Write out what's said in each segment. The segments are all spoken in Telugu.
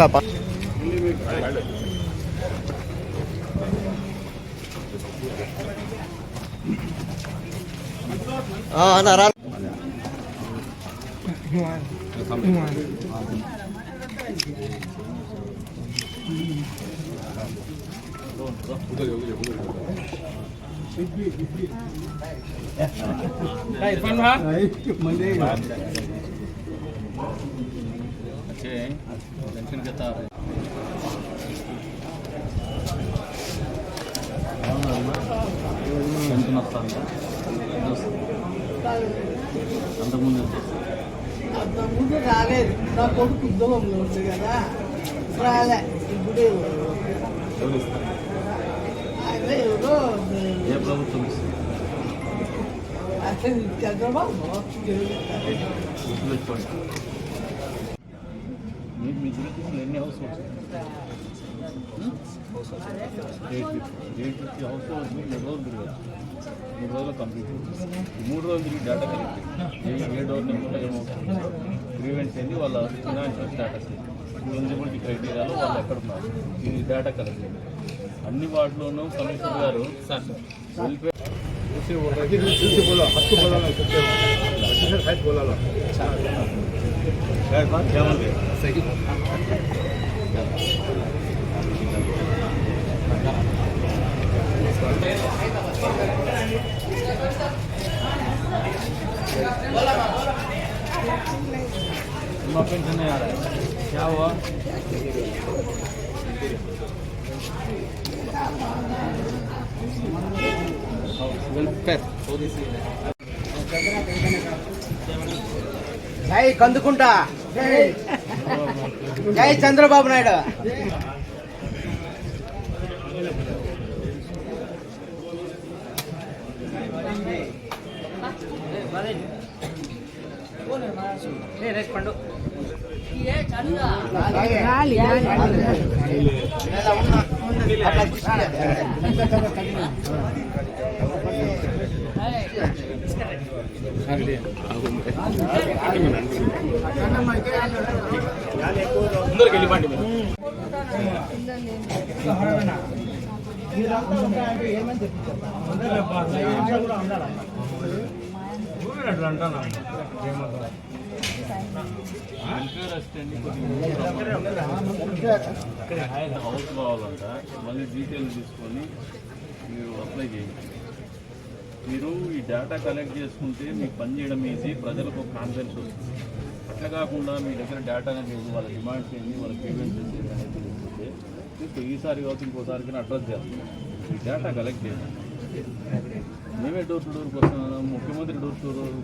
बघा पा हा नारळ Đây, phân hóa. Đấy, chụp mình đi. బాగా ప- ఆ, అన్న రా అంతకుముందు అంత ముందు రాలేదు నా కొడుకు ఉద్యోగంలో ఉంది కదా రాలే ఇప్పుడే ఆయన ఎవరో ఏ ప్రభుత్వం అసలు చంద్రబాబు మీ గురించి ఎన్ని households eight fifty eight fifty households మీరు మూడు రోజులు తిరగదు మూడు రోజులు కంప్లీట్ ఈ మూడు రోజులు తిరిగి డేటా కలెక్ట్ ఏ ఏ డోర్ నెంబర్లో ఏమవుతుంది గ్రీవెన్స్ ఏంది వాళ్ళ ఫినాన్షియల్ స్టాటస్ ఎలిజిబిలిటీ క్రైటీరియాలో వాళ్ళు ఎక్కడున్నారు ఇది డేటా కలెక్ట్ అన్ని వాటిలోనూ కమిషనర్ గారు వెల్ఫేర్ చూసి బోలా హక్కు బోలా సత్యం बोला సైకిల్ మా పెన్షన్ కందుకుంటా. జై Chandrababu Naidu welfare assistant house కావాలంట మళ్ళీ డీటెయిల్స్ తీసుకొని మీరు అప్లై చేయండి మీరు ఈ డేటా కలెక్ట్ చేసుకుంటే మీకు పని చేయడం ఈజీ ప్రజలకు కాన్ఫిడెన్స్ వస్తుంది. అట్లా కాకుండా మీ దగ్గర డేటా అనేది వాళ్ళ డిమాండ్స్ ఏంటి వాళ్ళ పేమెంట్స్ ఏంటి మీకు ఈసారి కావచ్చు ఇంకోసారికి అడ్రస్ చేస్తాం ఈ డేటా కలెక్ట్ చేయండి మేమే డోర్ టు డోర్కి వస్తున్నాం ముఖ్యమంత్రి డోర్ టు డోర్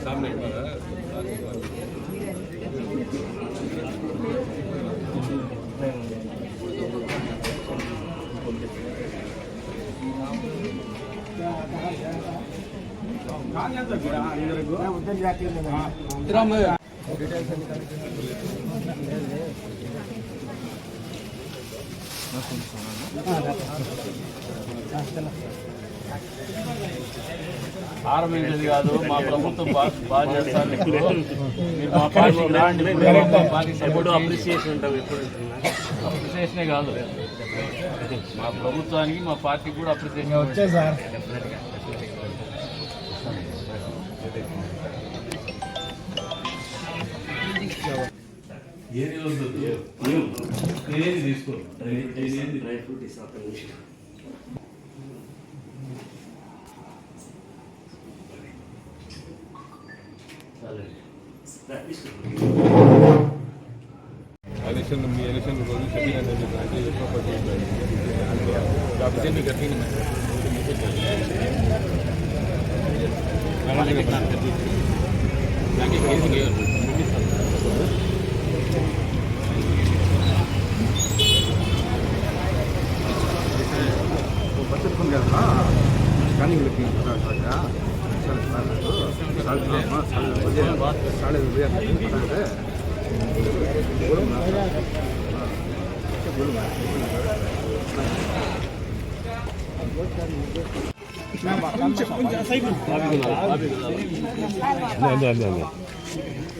सामने उधर जाती है ఆరంభించేది కాదు మా ప్రభుత్వం బాగా ఇప్పుడు. మీరు మా పార్టీకి రాండి పార్టీ ఎప్పుడు అప్రిసియేషన్ ఉంటుంది ఎప్పుడు. అప్రిసియేషనే కాదు. మా ప్రభుత్వానికి మా పార్టీకి కూడా అప్రిసియేషన్ వచ్చాయి సార్. ఏది వద్దు ఏది తీసుకో ఏది డ్రై ఫ్రూట్ ఎలక్షన్ మీ ఎలక్షన్ రోజు 안돼 안돼 안돼 안돼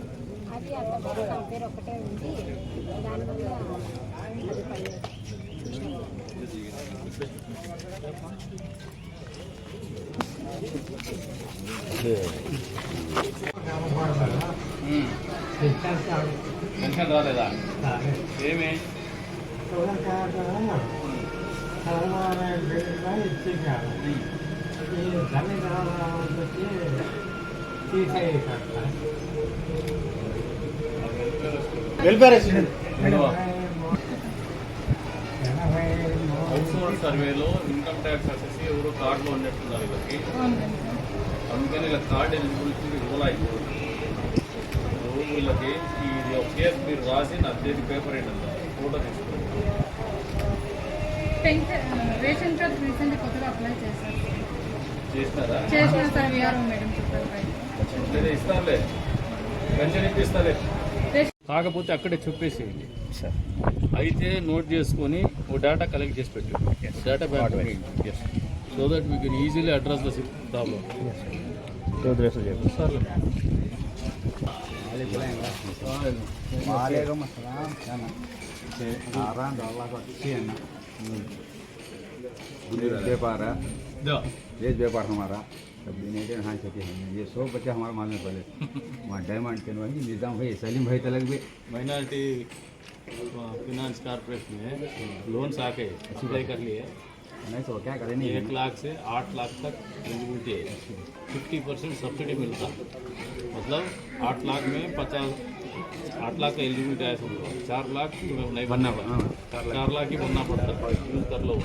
అది అక్కడ నా పేరు ఒకటే ఉంది దానివల్ల అది పడలేదు పెన్షన్ రాలేదా ఏమి వెల్ఫేర్ హౌస్ సర్వేలో ఇన్కమ్ ట్యాక్స్ వచ్చేసి ఎవరు కార్డులో ఉన్నట్టున్నారు వీళ్ళకి అందుకని ఇలా కార్డు ఎలిజిబిలిటీ ఇప్పుడు ఇప్పుడు వీళ్ళకి ఇది ఒక కేసు మీరు రాసి నా చేతి పేపర్ ఏంటంటే ఫోటో తీసుకోండి. పెన్షన్ రేషన్ కార్డ్ రీసెంట్ కొత్తగా అప్లై చేశారు. చేసినారా? చేసిన సార్ విఆర్ఓ మేడం చెప్పారు. బయట లేదా ఇస్తారులే. పెన్షన్ ఇప్పిస్తాలే కాకపోతే అక్కడే చెప్పేసేయండి. సార్. అయితే నోట్ చేసుకొని ఓ డేటా కలెక్ట్ చేసి పెట్టి. Data bank so that we can easily address the a sir వ్యాపారం మారా सब यूनाइटेड हाँ सके हमने ये सौ बच्चे हमारे मालूम पहले वहाँ डायमंड के वहीं निज़ाम भाई सलीम भाई तलक भी। माइनॉरिटी फिनांस कारपोरेशन में लोन्स आके अप्लाई कर लिए। नहीं तो क्या करें एक लाख से आठ लाख तक एलिजिबिलिटी है। फिफ्टी परसेंट सब्सिडी मिलता। मतलब आठ लाख में पचास आठ लाख का एलिजिबिलिटी आया समझो। चार लाख नहीं बनना पड़ता। हाँ। चार लाख ही बनना पड़ता। यूज़ कर लो।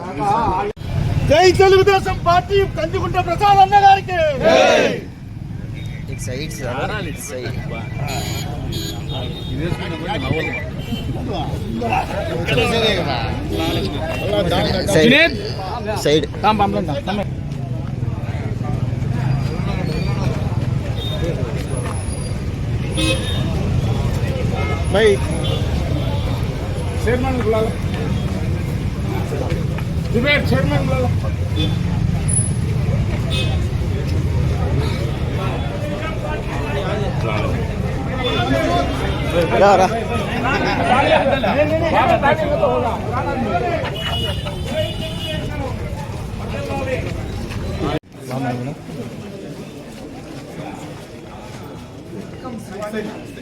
हाँ, हाँ। జై తెలుగుదేశం పార్టీ కందుకుంట ప్రసాద్ అన్న గారికి. సైడ్. సైడ్ ఇది వేసుకున్న डिबेट चेयरमैन क्या हो रहा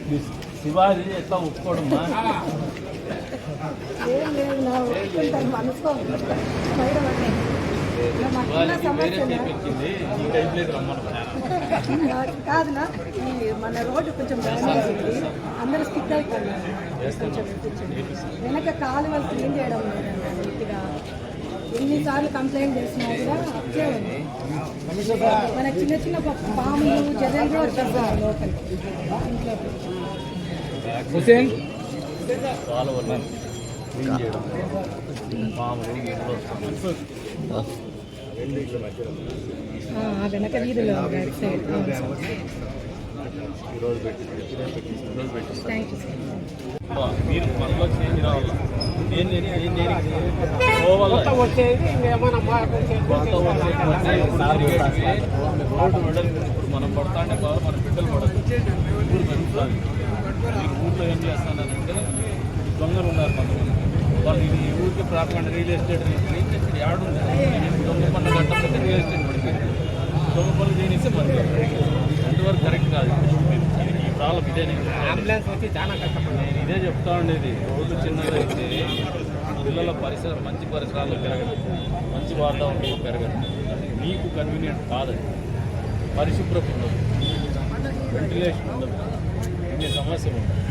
Please. శివాజీ ఎట్లా రమ్మను. కాదునా ఈ మన రోడ్డు కొంచెం అందరూ స్టిక్ కొంచెం వెనక కాలు వాళ్ళు క్లీన్ చేయడం లేదండి ఎన్నిసార్లు కంప్లైంట్ చేసినా కూడా అట్లే ఉంది మన చిన్న చిన్న పాములు జగన్ కూడా వచ్చేస్తారు లోపలికి. ఇంట్లోకి. హుసేన్? వెనక వీధిలో బ్యాక్ సైడ్ ఈరోజు థ్యాంక్ యూ సార్ మీరు మనలో చేంజ్ రావాలి నేను నేను వచ్చేది ఇప్పుడు మనం పడతాంటే కాదు మన బిడ్డలు పడదు దొంగలు ఉన్నారు కొంతమంది. వాళ్ళు ఇది ఊరికి ప్రాపండి రియల్ ఎస్టేట్ రీచ్ ఇక్కడ యాడుంది దొంగ పన్ను కట్టకపోతే రియల్ ఎస్టేట్ పడిపోయింది. దొంగ పనులు చేయనిస్తే మంది ఎంతవరకు కరెక్ట్ కాదు. మీరు ఇది- ఈ ప్రాబ్లం ఇదే అంబులెన్స్ వచ్చి చాలా కష్టపడి నేను ఇదే చెప్తా ఉండేది. రోడ్డు చిన్నగా అయితే పిల్లల పరిసర మంచి పరిసరాల్లో పెరగదు మంచి వాతావరణంలో పెరగదు మీకు కన్వీనియంట్ కాదని పరిశుభ్రత ఉండదు. వెంటిలేషన్ ఉండదు. ఇన్ని సమస్యలు ఉంటాయి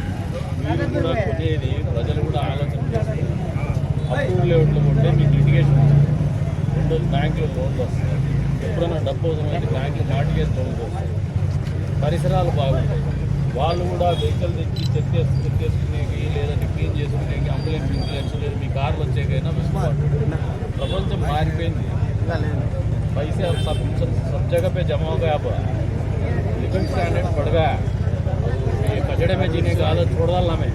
మీరు కూడా కొనేది ప్రజలు కూడా ఆలోచన చేస్తారు అప్రూవ్ లెవెల్లో ఉంటే మీకు లిటిగేషన్ ఉంటుంది రెండోది బ్యాంకులో లోన్లు వస్తాయి ఎప్పుడైనా డబ్బు అవసరమైతే బ్యాంకులో మార్టిగేజ్ లోన్లు వస్తాయి పరిసరాలు బాగుంటాయి వాళ్ళు కూడా వెహికల్ తెచ్చి చెక్ చేసి చెక్ చేసుకునేకి లేదంటే క్లీన్ చేసుకునేకి అంబులెన్స్ ఇంబులెన్స్ లేదు మీ కార్లు వచ్చేకైనా వెసులుబాటు ప్రపంచం మారిపోయింది पैसे अब सब सब, सब जगह पे जमा हो गया अब लिविंग स्टैंडर्ड बढ़ गया જડે મેં જીને ગાલ થોડવા લામે